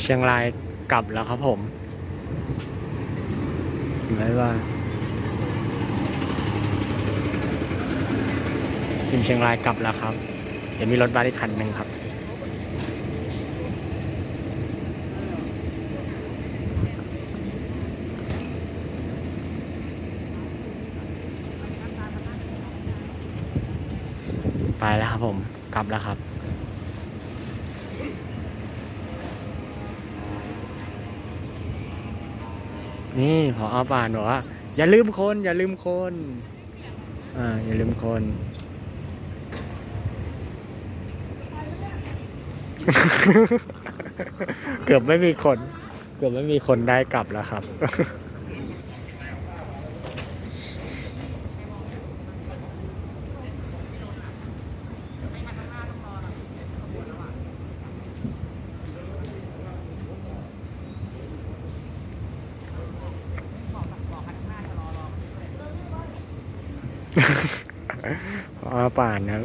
เชียงรายกลับแล้วครับผมบ๊ายบายทีมเชียงรายกลับแล้วครับ เดี๋ยวมีรถบัสอีกคันหนึ่งครับไปแล้วครับผม กลับแล้วครับ นี่พอเอาป่านบอกว่าอย่าลืมคน อย่าลืมคนอ่าอย่าลืมคนเกือบไม่มีคน เกือบไม่มีคนได้กลับแล้วครับ อ๋อป่านนะ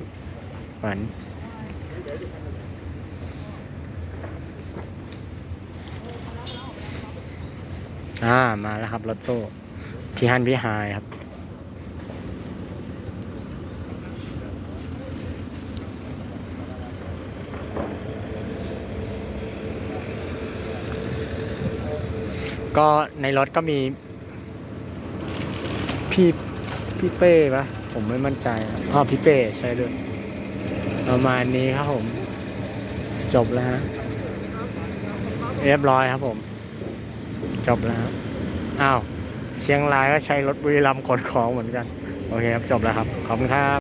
ป่านอ่ามาแล้วครับรถตู้พี่ฮันพี่ฮายครับ ก็ในรถก็มีพี่ พี่เป้ปะผมไม่มั่นใจครับอ๋อพี่เป้ใช่ด้วยประมาณนี้ครับผม จบแล้วฮะเรียบร้อยครับผม จบแล้วครับอ้าวเชียงรายก็ใช้รถบุรีรัมย์ขนของเหมือนกัน โอเคครับ จบแล้วครับ ขอบคุณครับ